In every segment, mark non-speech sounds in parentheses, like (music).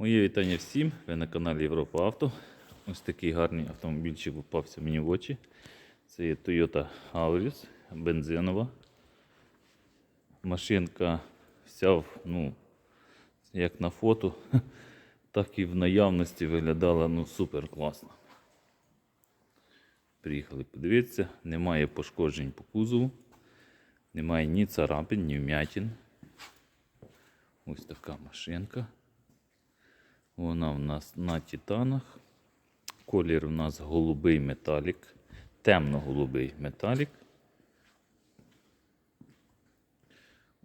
Моє вітання всім. Ви на каналі Європа Авто. Ось такий гарний автомобільчик попався мені в очі. Це є Toyota Auris, бензинова. Машинка вся, ну, як на фото, (laughs) так і в наявності виглядала ну, супер класно. Приїхали подивитися, немає пошкоджень по кузову, немає ні царапин, ні вмятин. Ось така машинка. Вона в нас на титанах. Колір у нас голубий металік, темно-голубий металік.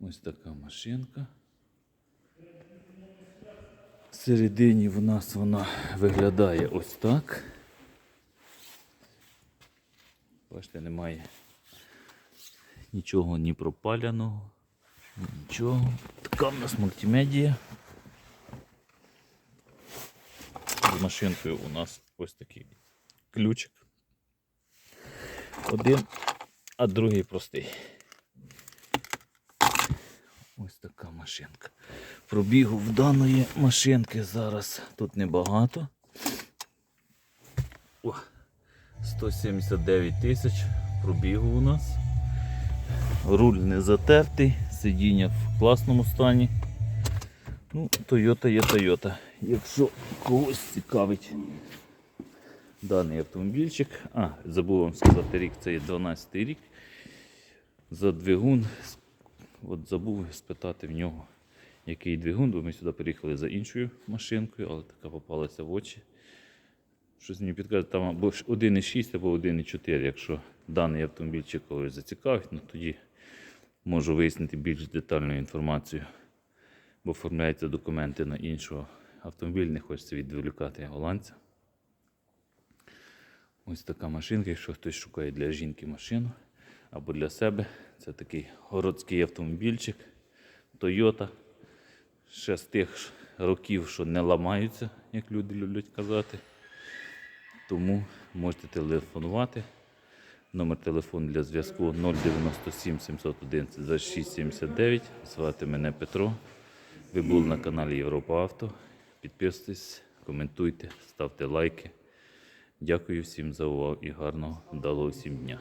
Ось така машинка. Всередині в нас вона виглядає ось так. Бачите, немає нічого ні пропаляного, нічого. Така в нас мультимедія. З машинкою у нас ось такий ключик. Один, а другий простий. Ось така машинка. Пробігу в даної машинки зараз тут небагато. О, 179 тисяч пробігу у нас. Руль не затертий, сидіння в класному стані. Ну, Toyota є Toyota. Якщо когось цікавить даний автомобільчик. А, забув вам сказати рік, це є 12 рік. За двигун. От забув спитати в нього, який двигун, бо ми сюди приїхали за іншою машинкою, але така попалася в очі. Щось мені підкаже, там або 1,6 або 1,4. Якщо даний автомобільчик когось зацікавить, ну тоді можу вияснити більш детальну інформацію бо оформляються документи на іншого автомобіль, не хочеться відволікати голландця. Ось така машинка, якщо хтось шукає для жінки машину або для себе. Це такий городський автомобільчик Toyota. Ще з тих років, що не ламаються, як люди люблять казати. Тому можете телефонувати. Номер телефону для зв'язку 097 711 26 79. Звати мене Петро. Ви були на каналі Європа Авто. Підписуйтесь, коментуйте, ставте лайки. Дякую всім за увагу і гарного вдалого всім дня.